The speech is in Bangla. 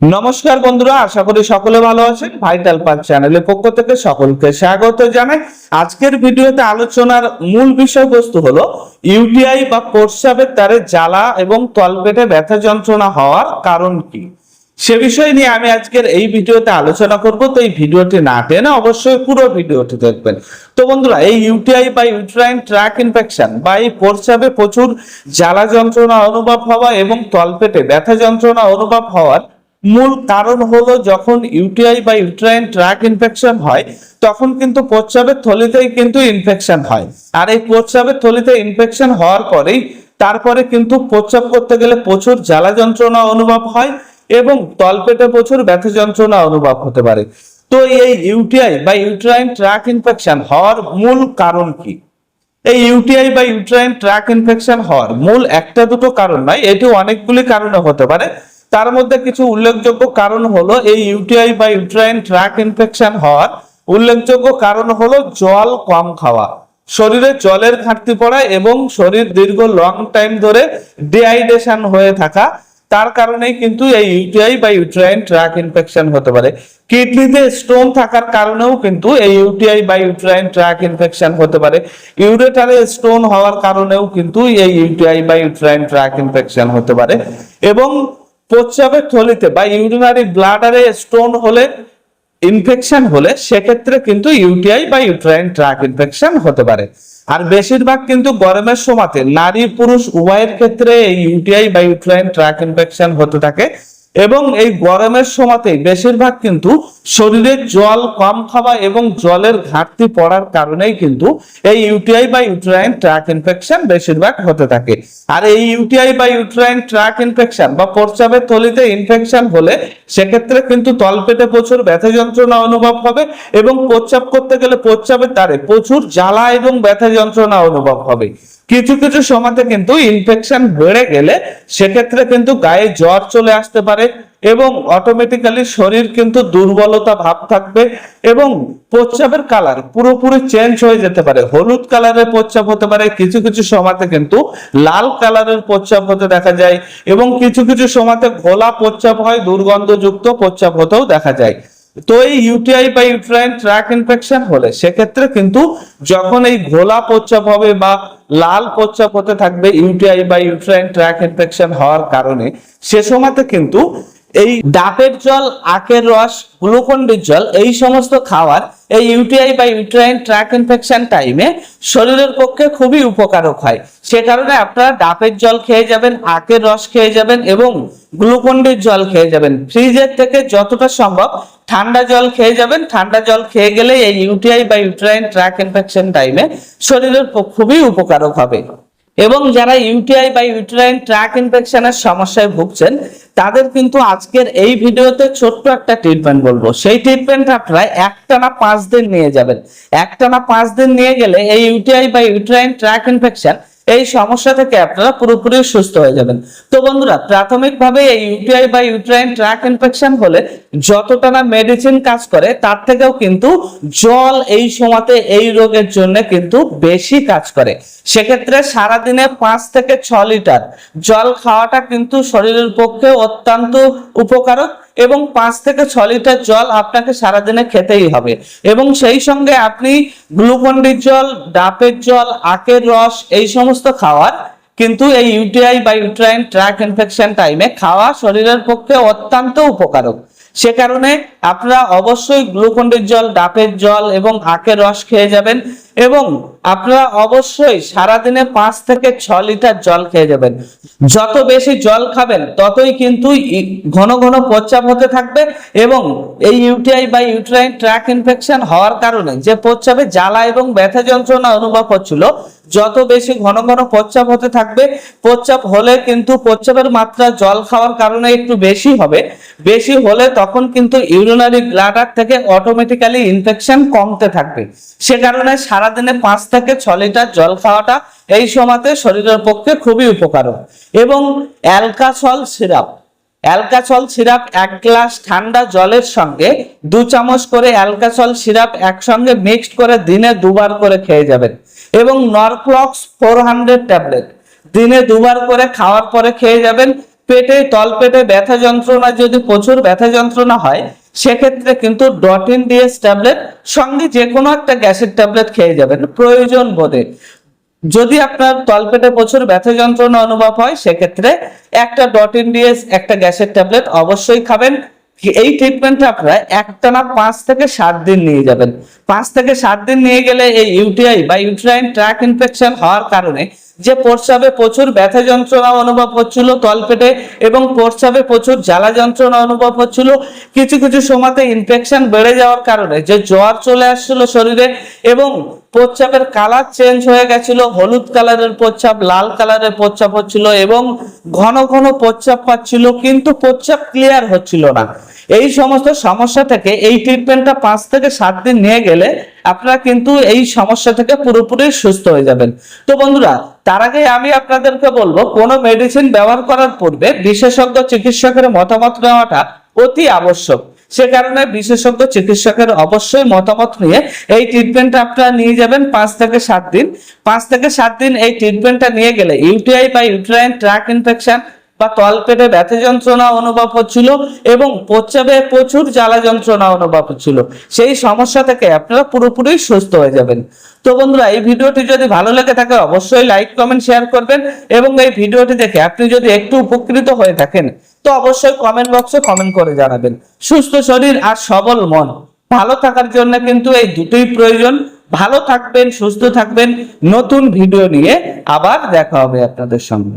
নমস্কার বন্ধুরা, আশা করি সকলে ভালো আছেন। ভাইটাল পার্ক চ্যানেলের পক্ষ থেকে সকলকে স্বাগত জানাই। আজকের ভিডিওতে আলোচনার মূল বিষয়বস্তু হলো ইউটিআই বা প্রস্রাবের তারে জ্বালা এবং তলপেটে ব্যথা যন্ত্রণা হওয়ার কারণ কি? সে বিষয় নিয়ে আমি আজকের এই ভিডিওতে আলোচনা করব। তো এই ভিডিওটি না টেনে অবশ্যই পুরো ভিডিওটি দেখবেন। তো বন্ধুরা, এই ইউটিআই বা ইউট্রাইন ট্র্যাক ইনফেকশন বা এই প্রস্রাবে প্রচুর জ্বালা যন্ত্রণা অনুভব হওয়া এবং তলপেটে ব্যথা যন্ত্রণা অনুভব হওয়ার মূল কারণ হলো যখন ইউটিআই বা ইউট্রাইন ট্র্যাক ইনফেকশন হয়, তখন কিন্তু প্রস্রাবের থলিতেই কিন্তু ইনফেকশন হয়। আর এই প্রস্রাবের থলিতে ইনফেকশন হওয়ার পরেই তারপরে কিন্তু প্রস্রাব করতে গেলে প্রচুর জ্বালা যন্ত্রণা অনুভব হয় এবং তলপেটে প্রচুর ব্যথা যন্ত্রণা অনুভব হতে পারে। তো এই ইউটিআই বা ইউট্রাইন ট্র্যাক ইনফেকশন হওয়ার মূল কারণ কি? এই ইউটিআই বা ইউট্রাইন ট্র্যাক ইনফেকশন হওয়ার মূল একটা দুটো কারণ নয় এটি অনেকগুলি কারণে হতে পারে। তার মধ্যে কিছু উল্লেখযোগ্য কারণ হলো এই ইউটিআই বা ইউট্রাইন ট্র্যাক ইনফেকশন হওয়ার উল্লেখযোগ্য কারণ হলো জল কম খাওয়া। শরীরে জলের ঘাটতি পড়া এবং শরীর দীর্ঘ লং টাইম ধরে ডিহাইড্রেশন হয়ে থাকা, তার কারণেই কিন্তু এই ইউটিআই বা ইউট্রাইন ট্র্যাক ইনফেকশন হতে পারে। কিডনিতে স্টোন থাকার কারণেও কিন্তু এই ইউটিআই বা ইউট্রাইন ট্র্যাক ইনফেকশন হতে পারে। ইউরেটারে স্টোন হওয়ার কারণেও কিন্তু এই ইউটিআই বা ইউট্রাইন ট্র্যাক ইনফেকশন হতে পারে। এবং প্রস্রাবের থলিতে বা ইউরিনারি ব্লাডারে স্টোন হলে ইনফেকশন হলে সেক্ষেত্রে কিন্তু ইউটিআই বা ইউট্রাইন ট্রাক ইনফেকশন হতে পারে। আর বেশিরভাগ কিন্তু গরমের সময়তে নারী পুরুষ উভয়ের ক্ষেত্রে ইউটিআই বা ইউট্রাইন ট্রাক ইনফেকশন হতে থাকে। এবং এই গরমের সময়তে বেশিরভাগ কিন্তু শরীরে জল কম খাওয়া এবং জলের ঘাটতি পড়ার কারণেই কিন্তু এই ইউটিআই বা ইউট্রাইন ট্র্যাক ইনফেকশন বেশিরভাগ হতে থাকে। আর এই ইউটিআই বা ইউট্রাইন ট্র্যাক ইনফেকশন বা প্রস্রাবের থলিতে ইনফেকশন হলে সেক্ষেত্রে কিন্তু তলপেটে প্রচুর ব্যথা যন্ত্রণা অনুভব হবে এবং প্রস্রাব করতে গেলে প্রস্রাবের তারে প্রচুর জ্বালা এবং ব্যথা যন্ত্রণা অনুভব হবে। কিছু কিছু সময়তে কিন্তু ইনফেকশন বেড়ে গেলে সেক্ষেত্রে কিন্তু গায়ে জ্বর চলে আসতে পারে এবং অটোমেটিক্যালি শরীর কিন্তু দুর্বলতা ভাব থাকবে এবং প্রস্রাবের কালার পুরোপুরি চেঞ্জ হয়ে যেতে পারে। হলুদ কালারের প্রস্রাব হতে পারে, কিছু কিছু সময়তে কিন্তু লাল কালারের প্রস্রাব হতে দেখা যায় এবং কিছু কিছু সময়তে ঘোলা প্রস্রাব হয়, দুর্গন্ধযুক্ত প্রস্রাব হতেও দেখা যায়। তো এই ইউটিআই বা ইউট্রাইন ট্র্যাক ইনফেকশন হলে সেক্ষেত্রে কিন্তু যখন এই ঘোলা প্রস্রাব হবে বা লাল প্রস্রাব হতে থাকবে ইউটিআই বা ইউট্রাইন ট্র্যাক ইনফেকশন হওয়ার কারণে, সে সময়তে কিন্তু এই ডাবের জল, আখের রস গ্লুকন্ডির জল, এই সমস্ত খাওয়ার এই ইউটিআই বা ইউট্রাইন ট্র্যাক ইনফেকশন টাইমে শরীরের পক্ষে খুবই উপকারক হয়। সে কারণে আপনারা ডাবের জল খেয়ে যাবেন, আখের রস খেয়ে যাবেন এবং গ্লুকন্ডির জল খেয়ে যাবেন। ফ্রিজের থেকে যতটা সম্ভব ঠান্ডা জল খেয়ে যাবেন। ঠান্ডা জল খেয়ে গেলে এই ইউটিআই বা ইউট্রাইন ট্র্যাক ইনফেকশন টাইমে শরীরের খুবই উপকারক হবে। এবং যারা ইউটিআই বা ইউটেরাইন ট্র্যাক ইনফেকশনের সমস্যায় ভুগছেন, তাদের কিন্তু আজকের এই ভিডিওতে ছোট্ট একটা ট্রিটমেন্ট বলব। সেই ট্রিটমেন্ট আপনারা একটানা পাঁচ দিন নিয়ে যাবেন। একটানা পাঁচ দিন নিয়ে গেলে এই ইউটিআই বা ইউটেরাইন ট্র্যাক ইনফেকশন এই সমস্যা থেকে আপনারা পুরোপুরি সুস্থ হয়ে যাবেন। তো বন্ধুরা, প্রাথমিকভাবে এই ইউটিআই বা ইউট্রাইন ট্র্যাক ইনফেকশন হলে যতটা না মেডিসিন কাজ করে, তার থেকেও কিন্তু জল এই সময়তে এই রোগের জন্য কিন্তু বেশি কাজ করে। সেক্ষেত্রে সারাদিনে পাঁচ থেকে ছ লিটার জল খাওয়াটা কিন্তু শরীরের পক্ষে অত্যন্ত উপকারক। এবং পাঁচ থেকে ছ লিটার জল আপনাকে সারাদিনে খেতেই হবে। এবং সেই সঙ্গে আপনি গ্লুকন্ডির জল ডাবের জল, আখের রস, এই সমস্ত খাওয়ার কিন্তু এই ইউটিআই বা ইউট্রাইন ট্র্যাক ইনফেকশন টাইমে খাওয়া শরীরের পক্ষে অত্যন্ত উপকারক। সে কারণে আপনারা অবশ্যই গ্লুকন্ডির জল ডাবের জল এবং আখের রস খেয়ে যাবেন। এবং আপনারা অবশ্যই সারাদিনে পাঁচ থেকে ছ লিটার জল খেয়ে যাবেন। যত বেশি জল খাবেন, ততই কিন্তু ঘন ঘন প্রস্রাব হতে থাকবে এবং এই ইউটিআই বা ইউট্রাইন ট্র্যাক ইনফেকশন হওয়ার কারণে যে প্রস্রাবে জ্বালা এবং ব্যথা যন্ত্রণা অনুভব হচ্ছিল, যত বেশি ঘন ঘন প্রস্রাব হতে থাকবে, প্রস্রাব হলে কিন্তু প্রস্রাবের মাত্রা জল খাওয়ার কারণে একটু বেশি হবে। বেশি হলে তখন কিন্তু ইউরিনারি ব্লাডার থেকে অটোমেটিক্যালি ইনফেকশন কমতে থাকবে। সে কারণে সারাদিনে পাঁচ থেকে ছ লিটার জল খাওয়াটা এই সময়তে শরীরের পক্ষে খুবই উপকারক। এবং অ্যালকাসল সিরাপ অ্যালকাসল সিরাপ এক গ্লাস ঠান্ডা জলের সঙ্গে দু চামচ করে অ্যালকাসল সিরাপ একসঙ্গে মিক্সড করে দিনে দুবার করে খেয়ে যাবেন। এবং নরক্লক্স ফোর হান্ড্রেড ট্যাবলেট, দিনে দুবার করে খাওয়ার পরে খেয়ে যাবেন। পেটে তল পেটে ব্যথা যন্ত্রণা যদি প্রচুর ব্যথা যন্ত্রণা হয় সেক্ষেত্রে কিন্তু ডটিন ডিএস ট্যাবলেট সঙ্গে যে কোনো একটা গ্যাসের ট্যাবলেট খেয়ে যাবেন, প্রয়োজন বোধে। যদি আপনার তলপেটে প্রচুর ব্যথা যন্ত্রণা অনুভব হয়, সেক্ষেত্রে একটা ডটিন ডিএস একটা গ্যাসের ট্যাবলেট অবশ্যই খাবেন। এই ট্রিটমেন্টটা আপনারা একটানা পাঁচ থেকে সাত দিন নিয়ে যাবেন। পাঁচ থেকে সাত দিন নিয়ে গেলে এই ইউটিআই বা ইউট্রাইন ট্র্যাক ইনফেকশন হওয়ার কারণে যে প্রস্রাবে প্রচুর ব্যথা যন্ত্রণা অনুভব হচ্ছিল তলপেটে এবং প্রস্রাবে প্রচুর জ্বালা যন্ত্রণা অনুভব হচ্ছিল, কিছু কিছু সময়তে ইনফেকশন বেড়ে যাওয়ার কারণে যে জ্বর চলে আসছিল শরীরে এবং প্রস্রাবের কালার চেঞ্জ হয়ে গেছিল, হলুদ কালারের প্রস্রাব লাল কালারের প্রস্রাব হচ্ছিল এবং ঘন ঘন প্রস্রাব পাচ্ছিল, কিন্তু প্রস্রাব ক্লিয়ার হচ্ছিল না। এই সমস্ত সমস্যা থেকে, এই ট্রিটমেন্টটা পাঁচ থেকে সাত দিন নিয়ে গেলে আপনারা কিন্তু এই সমস্যা থেকে পুরোপুরি সুস্থ হয়ে যাবেন। তো বন্ধুরা, তার আগে আমি আপনাদেরকে বলব, কোনো মেডিসিন ব্যবহার করার পূর্বে বিশেষজ্ঞ চিকিৎসকের মতামত নেওয়াটা অতি আবশ্যক। সে কারণে বিশেষজ্ঞ চিকিৎসকের অবশ্যই মতামত নিয়ে এই ট্রিটমেন্টটা আপনারা নিয়ে যাবেন পাঁচ থেকে সাত দিন। পাঁচ থেকে সাত দিন এই ট্রিটমেন্টটা নিয়ে গেলে ইউটিআই বা ইউট্রাইন ট্র্যাক ইনফেকশন বা তলপেটে ব্যথা যন্ত্রণা অনুভব হচ্ছিল এবং প্রচ্ছাবে প্রচুর জ্বালা যন্ত্রণা অনুভব হচ্ছিল। সেই সমস্যা থেকে আপনারা পুরোপুরি সুস্থ হয়ে যাবেন। তো বন্ধুরা, এই ভিডিওটি যদি ভালো লেগে থাকে অবশ্যই লাইক কমেন্ট শেয়ার করবেন এবং এই ভিডিওটি দেখে আপনি যদি একটু উপকৃত হয়ে থাকেন তো অবশ্যই কমেন্ট বক্সে কমেন্ট করে জানাবেন। সুস্থ শরীর আর সবল মন। ভালো থাকার জন্য কিন্তু এই দুটোই প্রয়োজন। ভালো থাকবেন, সুস্থ থাকবেন। নতুন ভিডিও নিয়ে আবার দেখা হবে আপনাদের সঙ্গে।